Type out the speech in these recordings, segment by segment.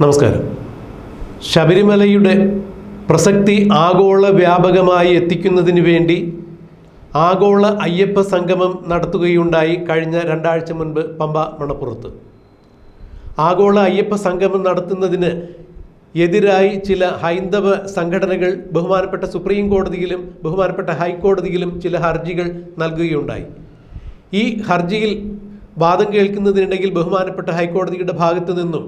നമസ്കാരം. ശബരിമലയുടെ പ്രസക്തി ആഗോള വ്യാപകമായി എത്തിക്കുന്നതിന് വേണ്ടി ആഗോള അയ്യപ്പ സംഗമം നടത്തുകയുണ്ടായി കഴിഞ്ഞ രണ്ടാഴ്ച മുൻപ് പമ്പ മണപ്പുറത്ത്. ആഗോള അയ്യപ്പ സംഗമം നടത്തുന്നതിന് എതിരായി ചില ഹൈന്ദവ സംഘടനകൾ ബഹുമാനപ്പെട്ട സുപ്രീം കോടതിയിലും ബഹുമാനപ്പെട്ട ഹൈക്കോടതിയിലും ചില ഹർജികൾ നൽകുകയുണ്ടായി. ഈ ഹർജിയിൽ വാദം കേൾക്കുന്നതിനിടയിൽ ബഹുമാനപ്പെട്ട ഹൈക്കോടതിയുടെ ഭാഗത്തു നിന്നും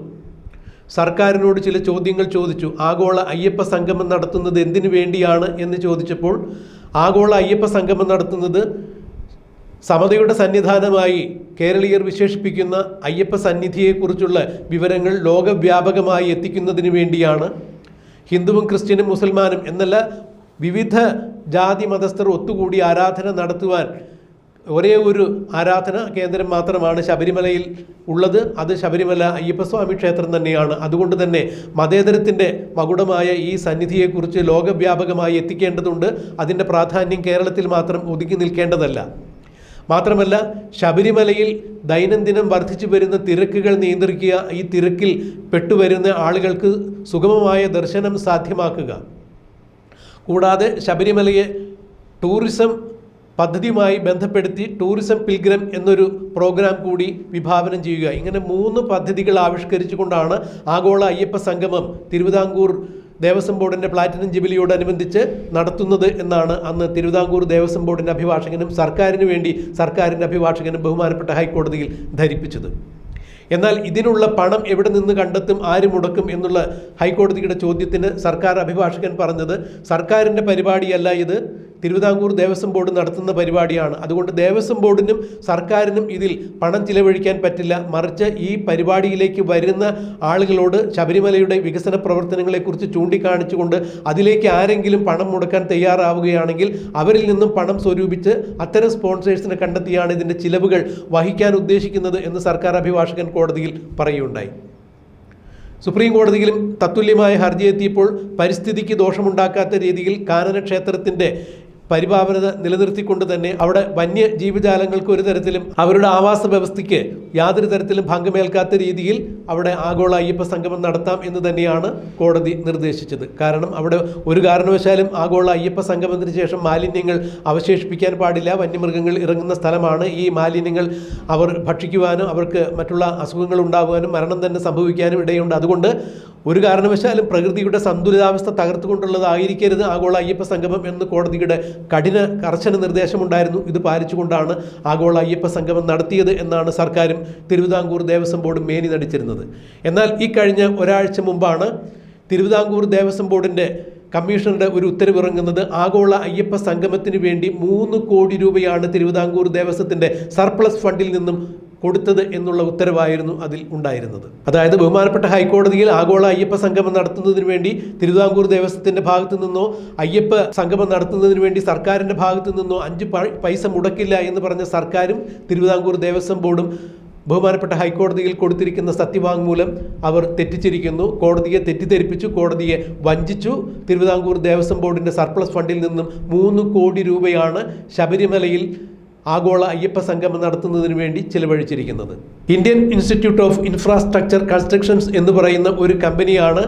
സർക്കാരിനോട് ചില ചോദ്യങ്ങൾ ചോദിച്ചു. ആഗോള അയ്യപ്പ സംഗമം നടത്തുന്നത് എന്തിനു വേണ്ടിയാണ് എന്ന് ചോദിച്ചപ്പോൾ ആഗോള അയ്യപ്പ സംഗമം നടത്തുന്നത് സമതയുടെ സന്നിധാനമായി കേരളീയർ വിശേഷിപ്പിക്കുന്ന അയ്യപ്പ സന്നിധിയെക്കുറിച്ചുള്ള വിവരങ്ങൾ ലോകവ്യാപകമായി എത്തിക്കുന്നതിന് വേണ്ടിയാണ്. ഹിന്ദുവും ക്രിസ്ത്യനും മുസൽമാനും എന്നല്ല വിവിധ ജാതി മതസ്ഥർ ഒത്തുകൂടി ആരാധന നടത്തുവാൻ ഒരേ ഒരു ആരാധന കേന്ദ്രം മാത്രമാണ് ശബരിമലയിൽ ഉള്ളത്. അത് ശബരിമല അയ്യപ്പസ്വാമി ക്ഷേത്രം തന്നെയാണ്. അതുകൊണ്ട് തന്നെ മതേതരത്തിന്റെ മകുടമായ ഈ സന്നിധിയെക്കുറിച്ച് ലോകവ്യാപകമായി എത്തിക്കേണ്ടതുണ്ട്. അതിന്റെ പ്രാധാന്യം കേരളത്തിൽ മാത്രം ഒതുക്കി നിൽക്കേണ്ടതല്ല. മാത്രമല്ല ശബരിമലയിൽ ദൈനംദിനം വർദ്ധിച്ചു വരുന്ന തിരക്കുകൾ നിയന്ത്രിക്കുക ഈ തിരക്കിൽ പെട്ടുവരുന്ന ആളുകൾക്ക് സുഗമമായ ദർശനം സാധ്യമാക്കുക. കൂടാതെ ശബരിമലയെ ടൂറിസം പദ്ധതിയുമായി ബന്ധപ്പെടുത്തി ടൂറിസം പിൽഗ്രം എന്നൊരു പ്രോഗ്രാം കൂടി വിഭാവനം ചെയ്യുക. ഇങ്ങനെ മൂന്ന് പദ്ധതികൾ ആവിഷ്കരിച്ചുകൊണ്ടാണ് ആഗോള അയ്യപ്പ സംഗമം തിരുവിതാംകൂർ ദേവസ്വം ബോർഡിന്റെ പ്ലാറ്റിനം ജൂബിലിയോടനുബന്ധിച്ച് നടത്തുന്നത് എന്നാണ് അന്ന് തിരുവിതാംകൂർ ദേവസ്വം ബോർഡിന്റെ അഭിഭാഷകനും സർക്കാരിന് വേണ്ടി സർക്കാരിന്റെ അഭിഭാഷകനും ബഹുമാനപ്പെട്ട ഹൈക്കോടതിയിൽ ധരിപ്പിച്ചത്. എന്നാൽ ഇതിനുള്ള പണം എവിടെ നിന്ന് കണ്ടെത്തും ആര് മുടക്കും എന്നുള്ള ഹൈക്കോടതിയുടെ ചോദ്യത്തിന് സർക്കാർ അഭിഭാഷകൻ പറഞ്ഞത് സർക്കാരിന്റെ പരിപാടിയല്ല ഇത്. തിരുവിതാംകൂർ ദേവസ്വം ബോർഡ് നടത്തുന്ന പരിപാടിയാണ്. അതുകൊണ്ട് ദേവസ്വം ബോർഡിനും സർക്കാരിനും ഇതിൽ പണം ചിലവഴിക്കാൻ പറ്റില്ല. മറിച്ച് ഈ പരിപാടിയിലേക്ക് വരുന്ന ആളുകളോട് ശബരിമലയുടെ വികസന പ്രവർത്തനങ്ങളെക്കുറിച്ച് ചൂണ്ടിക്കാണിച്ചുകൊണ്ട് അതിലേക്ക് ആരെങ്കിലും പണം മുടക്കാൻ തയ്യാറാവുകയാണെങ്കിൽ അവരിൽ നിന്നും പണം സ്വരൂപിച്ച് അത്തരം സ്പോൺസേഴ്സിനെ കണ്ടെത്തിയാണ് ഇതിന്റെ ചിലവുകൾ വഹിക്കാൻ ഉദ്ദേശിക്കുന്നത് എന്ന് സർക്കാർ അഭിഭാഷകൻ കോടതിയിൽ പറയുകയുണ്ടായി. സുപ്രീം കോടതിയിലും തത്തുല്യമായ ഹർജി എത്തിയപ്പോൾ പരിസ്ഥിതിക്ക് ദോഷമുണ്ടാക്കാത്ത രീതിയിൽ കാനന ക്ഷേത്രത്തിന്റെ പരിപാവനത നിലനിർത്തിക്കൊണ്ട് തന്നെ അവിടെ വന്യ ജീവജാലങ്ങൾക്ക് ഒരു തരത്തിലും അവരുടെ ആവാസ വ്യവസ്ഥയ്ക്ക് യാതൊരു തരത്തിലും ഭംഗമേൽക്കാത്ത രീതിയിൽ അവിടെ ആഗോള അയ്യപ്പ സംഗമം നടത്താം എന്ന് തന്നെയാണ് കോടതി നിർദ്ദേശിച്ചത്. കാരണം അവിടെ ഒരു കാരണവശാലും ആഗോള അയ്യപ്പ സംഗമത്തിന് ശേഷം മാലിന്യങ്ങൾ അവശേഷിപ്പിക്കാൻ പാടില്ല. വന്യമൃഗങ്ങൾ ഇറങ്ങുന്ന സ്ഥലമാണ്. ഈ മാലിന്യങ്ങൾ അവർ ഭക്ഷിക്കുവാനും അവർക്ക് മറ്റുള്ള അസുഖങ്ങൾ ഉണ്ടാകുവാനും മരണം തന്നെ സംഭവിക്കാനും ഇടയുണ്ട്. അതുകൊണ്ട് ഒരു കാരണവശാലും പ്രകൃതിയുടെ സന്തുലിതാവസ്ഥ തകർത്തുകൊണ്ടുള്ളതായിരിക്കരുത് ആഗോള അയ്യപ്പ സംഗമം എന്ന് കോടതിയുടെ കഠിന കർശന നിർദ്ദേശമുണ്ടായിരുന്നു. ഇത് പാലിച്ചുകൊണ്ടാണ് ആഗോള അയ്യപ്പ സംഗമം നടത്തിയത് എന്നാണ് സർക്കാരും തിരുവിതാംകൂർ ദേവസ്വം ബോർഡും മേനി നടിച്ചിരുന്നത്. എന്നാൽ ഈ കഴിഞ്ഞ ഒരാഴ്ച മുമ്പാണ് തിരുവിതാംകൂർ ദേവസ്വം ബോർഡിന്റെ കമ്മീഷണറുടെ ഒരു ഉത്തരവിറങ്ങുന്നത് ആഗോള അയ്യപ്പ സംഗമത്തിന് വേണ്ടി മൂന്ന് കോടി രൂപയാണ് തിരുവിതാംകൂർ ദേവസ്വത്തിന്റെ സർപ്ലസ് ഫണ്ടിൽ നിന്നും കൊടുത്തത് എന്നുള്ള ഉത്തരവായിരുന്നു അതിൽ ഉണ്ടായിരുന്നത്. അതായത് ബഹുമാനപ്പെട്ട ഹൈക്കോടതിയിൽ ആഗോള അയ്യപ്പ സംഗമം നടത്തുന്നതിന് വേണ്ടി തിരുവിതാംകൂർ ദേവസ്വത്തിന്റെ ഭാഗത്തു നിന്നോ അയ്യപ്പ സംഗമം നടത്തുന്നതിന് വേണ്ടി സർക്കാരിന്റെ ഭാഗത്തു നിന്നോ അഞ്ച് പൈസ മുടക്കില്ല എന്ന് പറഞ്ഞ സർക്കാരും തിരുവിതാംകൂർ ദേവസ്വം ബോർഡും ബഹുമാനപ്പെട്ട ഹൈക്കോടതിയിൽ കൊടുത്തിരിക്കുന്ന സത്യവാങ്മൂലം അവർ തെറ്റിച്ചിരിക്കുന്നു. കോടതിയെ തെറ്റിദ്ധരിപ്പിച്ചു കോടതിയെ വഞ്ചിച്ചു. തിരുവിതാംകൂർ ദേവസ്വം ബോർഡിന്റെ സർപ്ലസ് ഫണ്ടിൽ നിന്നും മൂന്ന് കോടി രൂപയാണ് ശബരിമലയിൽ ആഗോള അയ്യപ്പ സംഗമം നടത്തുന്നതിന് വേണ്ടി ചിലവഴിച്ചിരിക്കുന്നത്. Indian Institute of Infrastructure Constructions എന്ന് പറയുന്ന ഒരു കമ്പനിയാണ്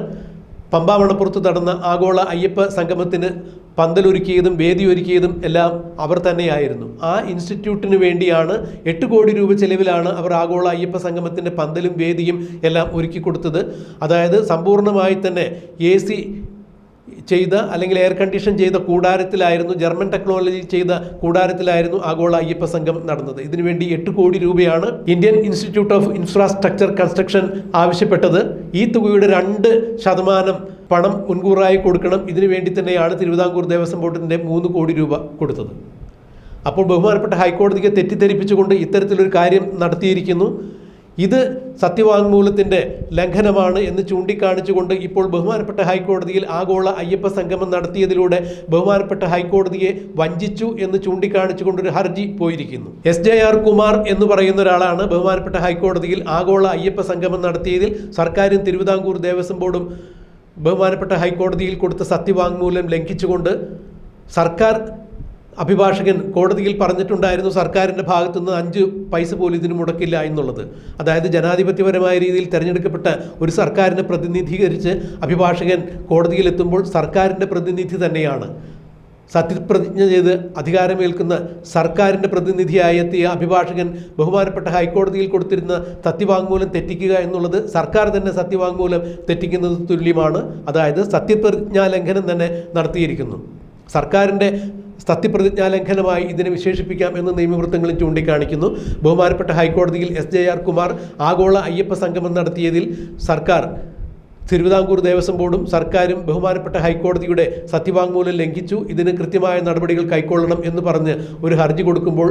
പമ്പാമണപ്പുറത്ത് നടന്ന ആഗോള അയ്യപ്പ സംഗമത്തിന് പന്തലൊരുക്കിയതും വേദിയൊരുക്കിയതും എല്ലാം അവർ തന്നെയായിരുന്നു. ആ ഇൻസ്റ്റിറ്റ്യൂട്ടിന് വേണ്ടിയാണ് എട്ട് കോടി രൂപ ചെലവിലാണ് അവർ ആഗോള അയ്യപ്പ സംഗമത്തിന്റെ പന്തലും വേദിയും എല്ലാം ഒരുക്കി കൊടുത്തത് അതായത് സമ്പൂർണമായി തന്നെ എ സി ചെയ്ത അല്ലെങ്കിൽ എയർ കണ്ടീഷൻ ചെയ്ത കൂടാരത്തിലായിരുന്നു ജർമ്മൻ ടെക്നോളജി ചെയ്ത കൂടാരത്തിലായിരുന്നു ആഗോള അയ്യപ്പ സംഘം നടന്നത്. ഇതിനുവേണ്ടി എട്ട് കോടി രൂപയാണ് Indian Institute of Infrastructure Construction ആവശ്യപ്പെട്ടത്. ഈ തുകയുടെ രണ്ട് ശതമാനം പണം മുൻകൂറായി കൊടുക്കണം. ഇതിനുവേണ്ടി തന്നെയാണ് തിരുവിതാംകൂർ ദേവസ്വം ബോർഡിന്റെ മൂന്ന് കോടി രൂപ കൊടുത്തത്. അപ്പോൾ ബഹുമാനപ്പെട്ട ഹൈക്കോടതിക്ക് തെറ്റിദ്ധരിപ്പിച്ചുകൊണ്ട് ഇത്തരത്തിലൊരു കാര്യം നടത്തിയിരിക്കുന്നു. ഇത് സത്യവാങ്മൂലത്തിന്റെ ലംഘനമാണ് എന്ന് ചൂണ്ടിക്കാണിച്ചുകൊണ്ട് ഇപ്പോൾ ബഹുമാനപ്പെട്ട ഹൈക്കോടതിയിൽ ആഗോള അയ്യപ്പ സംഗമം നടത്തിയതിലൂടെ ബഹുമാനപ്പെട്ട ഹൈക്കോടതിയെ വഞ്ചിച്ചു എന്ന് ചൂണ്ടിക്കാണിച്ചുകൊണ്ട് ഒരു ഹർജി പോയിരിക്കുന്നു. എസ് ജെ ആർ കുമാർ എന്ന് പറയുന്ന ഒരാളാണ് ബഹുമാനപ്പെട്ട ഹൈക്കോടതിയിൽ ആഗോള അയ്യപ്പ സംഗമം നടത്തിയതിൽ സർക്കാരും തിരുവിതാംകൂർ ദേവസ്വം ബോർഡും ബഹുമാനപ്പെട്ട ഹൈക്കോടതിയിൽ കൊടുത്ത സത്യവാങ്മൂലം ലംഘിച്ചുകൊണ്ട് സർക്കാർ അഭിഭാഷകൻ കോടതിയിൽ പറഞ്ഞിട്ടുണ്ടായിരുന്നു സർക്കാരിന്റെ ഭാഗത്തുനിന്ന് അഞ്ച് പൈസ പോലും ഇതിന് മുടക്കില്ല എന്നുള്ളത്. അതായത് ജനാധിപത്യപരമായ രീതിയിൽ തിരഞ്ഞെടുക്കപ്പെട്ട ഒരു സർക്കാരിനെ പ്രതിനിധീകരിച്ച് അഭിഭാഷകൻ കോടതിയിലെത്തുമ്പോൾ സർക്കാരിന്റെ പ്രതിനിധി തന്നെയാണ്. സത്യപ്രതിജ്ഞ ചെയ്ത് അധികാരമേൽക്കുന്ന സർക്കാരിന്റെ പ്രതിനിധിയായി എത്തിയ അഭിഭാഷകൻ ബഹുമാനപ്പെട്ട ഹൈക്കോടതിയിൽ കൊടുത്തിരുന്ന സത്യവാങ്മൂലം തെറ്റിക്കുക എന്നുള്ളത് സർക്കാർ തന്നെ സത്യവാങ്മൂലം തെറ്റിക്കുന്നത് തുല്യമാണ്. അതായത് സത്യപ്രതിജ്ഞാ ലംഘനം തന്നെ നടത്തിയിരിക്കുന്നു. സർക്കാരിന്റെ സത്യപ്രതിജ്ഞാ ലംഘനമായി ഇതിനെ വിശേഷിപ്പിക്കാം എന്ന് നിയമവൃത്തങ്ങളും ചൂണ്ടിക്കാണിക്കുന്നു. ബഹുമാനപ്പെട്ട ഹൈക്കോടതിയിൽ എസ് ജെ ആർ കുമാർ ആഗോള അയ്യപ്പ സംഗമം നടത്തിയതിൽ സർക്കാർ തിരുവിതാംകൂർ ദേവസ്വം ബോർഡും സർക്കാരും ബഹുമാനപ്പെട്ട ഹൈക്കോടതിയുടെ സത്യവാങ്മൂലം ലംഘിച്ചു. ഇതിന് കൃത്യമായ നടപടികൾ കൈക്കൊള്ളണം എന്ന് പറഞ്ഞ് ഒരു ഹർജി കൊടുക്കുമ്പോൾ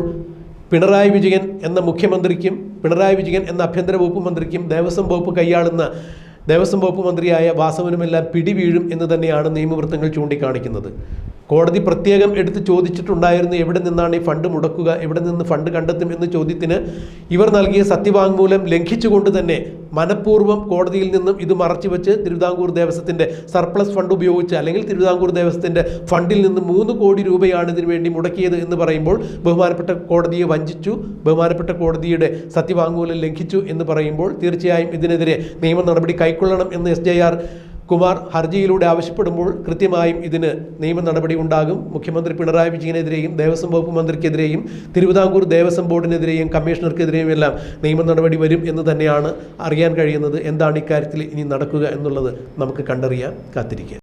പിണറായി വിജയൻ എന്ന മുഖ്യമന്ത്രിക്കും പിണറായി വിജയൻ എന്ന ആഭ്യന്തര വകുപ്പ് മന്ത്രിക്കും ദേവസ്വം വകുപ്പ് കൈയാളുന്ന ദേവസ്വം വകുപ്പ് മന്ത്രിയായ വാസവനുമെല്ലാം പിടിവീഴും എന്ന് തന്നെയാണ് നിയമവൃത്തങ്ങൾ ചൂണ്ടിക്കാണിക്കുന്നത്. കോടതി പ്രത്യേകം എടുത്ത് ചോദിച്ചിട്ടുണ്ടായിരുന്നു എവിടെ നിന്നാണ് ഈ ഫണ്ട് മുടക്കുക എവിടെ നിന്ന് ഫണ്ട് കണ്ടെത്തും എന്ന ചോദ്യത്തിന് ഇവർ നൽകിയ സത്യവാങ്മൂലം ലംഘിച്ചുകൊണ്ട് തന്നെ മനഃപൂർവം കോടതിയിൽ നിന്നും ഇത് മറച്ചുവെച്ച് തിരുവിതാംകൂർ ദേവസ്വത്തിന്റെ സർപ്ലസ് ഫണ്ട് ഉപയോഗിച്ച് അല്ലെങ്കിൽ തിരുവിതാംകൂർ ദേവസ്വത്തിന്റെ ഫണ്ടിൽ നിന്ന് മൂന്ന് കോടി രൂപയാണ് ഇതിനു വേണ്ടി മുടക്കിയത് എന്ന് പറയുമ്പോൾ ബഹുമാനപ്പെട്ട കോടതിയെ വഞ്ചിച്ചു ബഹുമാനപ്പെട്ട കോടതിയുടെ സത്യവാങ്മൂലം ലംഘിച്ചു എന്ന് പറയുമ്പോൾ തീർച്ചയായും ഇതിനെതിരെ നിയമ നടപടി കൈക്കൊള്ളണം എന്ന് എസ് ജെ ആർ കുമാർ ഹർജിയിലൂടെ ആവശ്യപ്പെടുമ്പോൾ കൃത്യമായും ഇതിന് നിയമ നടപടി ഉണ്ടാകും. മുഖ്യമന്ത്രി പിണറായി വിജയനെതിരെയും ദേവസ്വം വകുപ്പ് മന്ത്രിക്കെതിരെയും തിരുവിതാംകൂർ ദേവസ്വം ബോർഡിനെതിരെയും കമ്മീഷണർക്കെതിരെയും എല്ലാം നിയമ നടപടി വരും എന്ന് തന്നെയാണ് അറിയാൻ കഴിയുന്നത്. എന്താണ് ഇക്കാര്യത്തിൽ ഇനി നടക്കുക എന്നുള്ളത് നമുക്ക് കണ്ടറിയാൻ കാത്തിരിക്കുക.